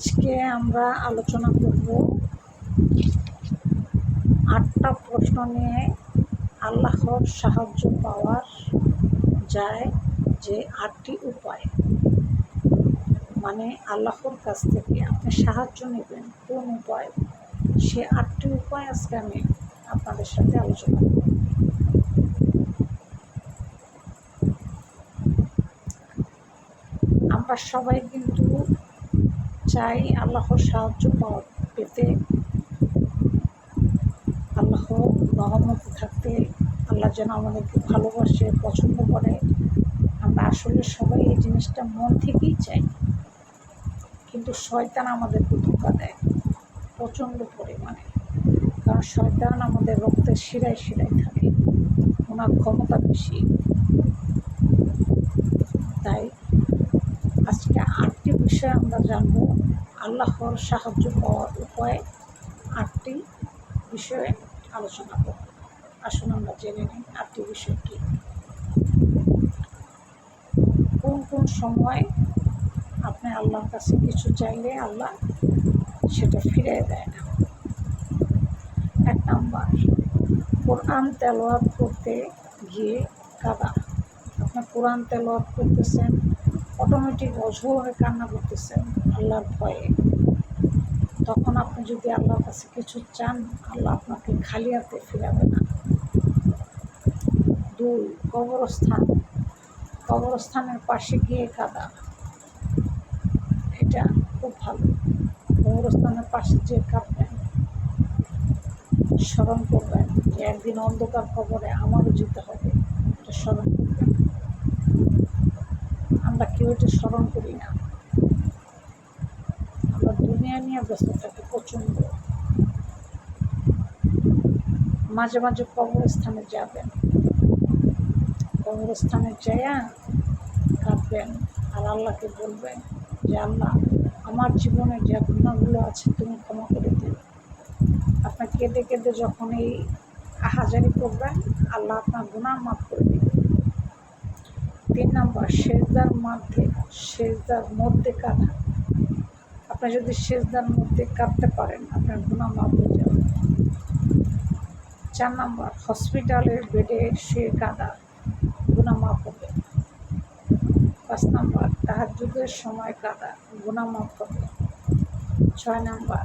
আজকে আমরা আলোচনা করব আটটা প্রশ্ন নিয়ে আল্লাহর সাহায্য পাওয়ার যায় যে আটটি উপায়। মানে আল্লাহর কাছ থেকে আপনি সাহায্য নেবেন, কোন উপায়? সে আটটি উপায় আজকে আমি আপনাদের সাথে আলোচনা করব। আমরা সবাই কিন্তু চাই আল্লাহর সাহায্য পেতে। আল্লাহ রহমত থাকতে আল্লাহ যেন আমাদেরকে ভালোবাসে, পছন্দ করে। আমরা আসলে সবাই এই জিনিসটা মন থেকেই চাই। কিন্তু শয়তান আমাদেরকে ধোকা দেয় প্রচণ্ড পরিমাণে। কারণ শয়তান আমাদের রক্তের শিরায় শিরায় থাকে। ওনার ক্ষমতা বেশি। তাই আজকে আটটি বিষয় আমরা জানব। আল্লাহর সাহায্য পাওয়ার উপায় আটটি বিষয়ে আলোচনা করব। আসুন আমরা জেনে নিই আটটি বিষয় কী। কোন কোন সময় আপনি আল্লাহর কাছে কিছু চাইলে আল্লাহ সেটা ফিরে দেয় না। এক নাম্বার, কোরআন তেলোয়াত করতে গিয়ে কাদা। আপনি কোরআন তেলোয়াত করতেছেন অটোমেটিক অঝোরে কান্না করতেছেন আল্লাহর ভয়ে। তখন আপনি যদি আল্লাহর কাছে কিছু চান, আল্লাহ আপনাকে খালি হাতে ফিরাবে না। দুই, কবরস্থান। কবরস্থানের পাশে গিয়ে কাদা। এটা খুব ভালো। কবরস্থানের পাশে যে কাঁদবেন, স্মরণ করবেন যে একদিন অন্ধকার কবরে আমারও যেতে হবে। এটা স্মরণ আমরা কেউ এটা স্মরণ করি না। আমরা দুনিয়া নিয়ে ব্যস্ত থাকি প্রচণ্ড। মাঝে মাঝে কবরস্থানে যাবেন। কবরস্থানে যাইয়া কাঁদবেন আর আল্লাহকে বলবেন যে, আল্লাহ, আমার জীবনে যে গুণাগুলো আছে তুমি ক্ষমা করে দিও। আপনার কেঁদে কেঁদে যখন এই হাজারি করবেন, আল্লাহ আপনার গুণা মাফ করে দিবেন তিন নম্বর সেজদার মধ্যে সেজদার মধ্যে কাঁদা। আপনি যদি সেজদার মধ্যে কাঁদতে পারেন, আপনার গুণা মাফ হয়ে যাবে। চার নম্বর হসপিটালের বেডে শুয়ে কাঁদা গুণা মাফ হবে। পাঁচ নম্বর তাহাজুদের সময় কাদা গুণা মাফ হবে। ছয় নম্বর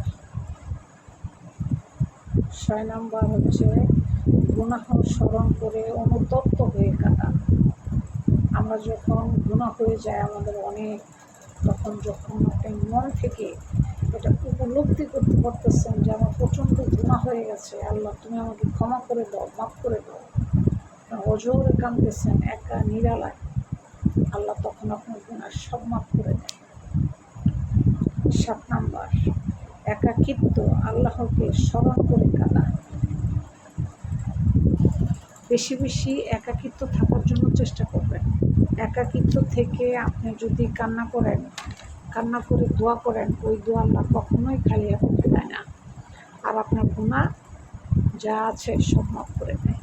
ছয় নম্বর হচ্ছে গুণাহ স্মরণ করে অনুতপ্ত হয়ে কাদা। আমরা যখন গুণা হয়ে যায় আমাদের অনেক, তখন যখন আপনি মন থেকে এটা উপলব্ধি করতে পারতেছেন যে আমার প্রচণ্ড গুণা হয়ে গেছে, আল্লাহ তুমি আমাকে ক্ষমা করে দাও, মাফ করে দাও। অজোরে কাঁদতেছেন, একা, নিরালায়। আল্লাহ তখন আপনার গুণার সব মাফ করে দেয় সাত নাম্বার, একাকিত্ব, আল্লাহকে স্মরণ করে কাদা। বেশি বেশি একাকিত্ব থাকার জন্য চেষ্টা করবেন। একাকিত্ব থেকে আপনি যদি কান্না করেন, কান্না করে দোয়া করেন, ওই দোয়া আল্লাহ কখনোই খালি হাতে দেয় না। আর আপনার গুণা যা আছে সব মাফ করে দেয়।